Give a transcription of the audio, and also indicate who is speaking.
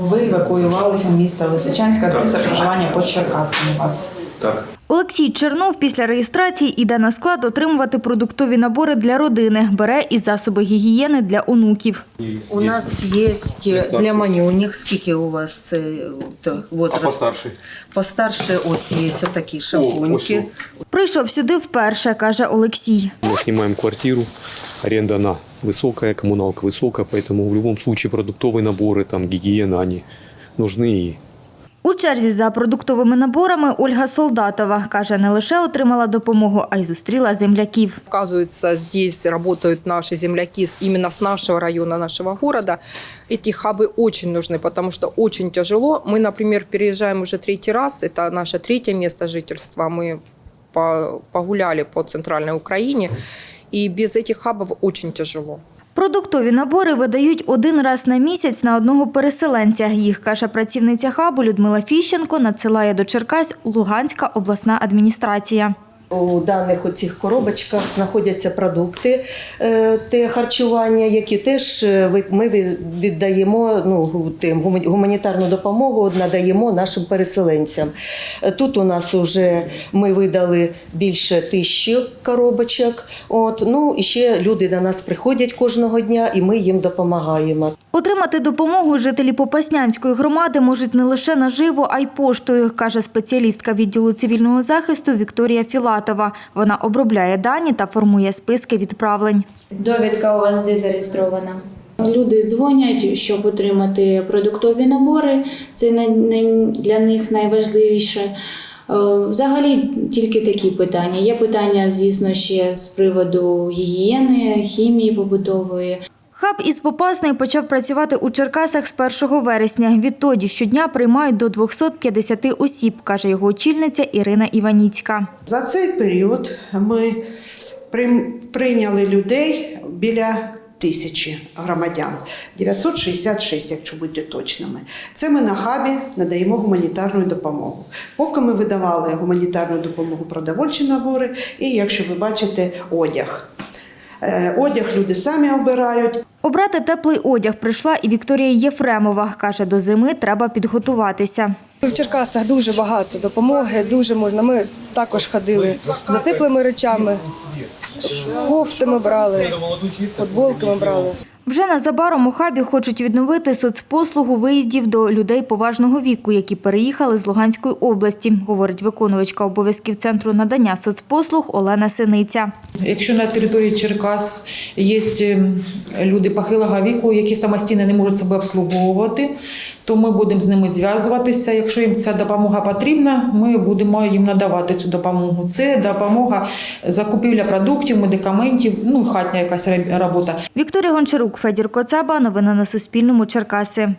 Speaker 1: Ви евакуювалися в місто Лисичанська, адреса проживання по Черкасам у вас.
Speaker 2: Так.
Speaker 3: Олексій Чернов після реєстрації іде на склад отримувати продуктові набори для родини, бере і засоби гігієни для онуків.
Speaker 4: У нас є для манюніх, скільки у вас це
Speaker 2: А
Speaker 4: возраст?
Speaker 2: постарший?
Speaker 4: Постарше ось є отакі шампуньки.
Speaker 3: Прийшов сюди вперше, каже Олексій.
Speaker 5: Мы снимаем квартиру, аренда она высокая, коммуналка высокая, поэтому в любом случае продуктовые наборы, там, гигиена, они нужны. И
Speaker 3: У черзі за продуктовими наборами Ольга Солдатова каже, не лише отримала допомогу, а й зустріла земляків.
Speaker 6: Оказывается, здесь работают наши земляки с- именно с нашего района, нашего города. Эти хабы очень нужны, потому что очень тяжело. Мы, например, переезжаем уже третий раз, это наше третье место жительства. Мы по- погуляли по центральной Украине, и без этих хабов очень тяжело.
Speaker 3: Продуктові набори видають один раз на місяць на одного переселенця. Їх, каже працівниця хабу Людмила Фіщенко, надсилає до Черкась Луганська обласна адміністрація.
Speaker 4: У даних оцих коробочках знаходяться продукти е, те харчування, які теж е, ми віддаємо ну, тим гумані- гуманітарну допомогу надаємо нашим переселенцям. Е, Тут у нас вже ми видали більше тисячі коробочок. От, ну, і ще люди до нас приходять кожного дня, і ми їм допомагаємо.
Speaker 3: Отримати допомогу жителі Попаснянської громади можуть не лише наживо, а й поштою, каже спеціалістка відділу цивільного захисту Вікторія Філатова. Вона обробляє дані та формує списки відправлень.
Speaker 7: Довідка у вас де зареєстрована? Люди дзвонять, щоб отримати продуктові набори. Це для них найважливіше. Е, Взагалі тільки такі питання. Є питання, звісно, ще з приводу гігієни, хімії побутової.
Speaker 3: Хаб із Попасної почав працювати у Черкасах з 1 вересня. Відтоді щодня приймають до 250 осіб, каже його очільниця Ірина Іваніцька.
Speaker 8: За цей період ми прийняли людей біля тисячі громадян, 966, якщо бути точними. Це ми на хабі надаємо гуманітарну допомогу. Поки ми видавали гуманітарну допомогу продовольчі набори, і якщо ви бачите, одяг. Е, Одяг люди самі обирають.
Speaker 3: Обрати теплий одяг прийшла і Вікторія Єфремова. Каже, до зими треба підготуватися.
Speaker 9: В Черкасах дуже багато допомоги, дуже можна. Ми також ходили за теплими речами, кофти ми брали, футболки ми брали.
Speaker 3: Вже незабаром у хабі хочуть відновити соцпослугу виїздів до людей поважного віку, які переїхали з Луганської області, говорить виконувачка обов'язків центру надання соцпослуг Олена Синиця.
Speaker 1: Якщо на території Черкас є ем, люди похилого віку, які самостійно не можуть себе обслуговувати, то ми будемо з ними зв'язуватися. Якщо їм ця допомога потрібна, ми будемо їм надавати цю допомогу. Це допомога закупівля продуктів, медикаментів, ну хатня якась робота.
Speaker 3: Вікторія Гончарук, Федір Коцаба. Новини на Суспільному. Черкаси.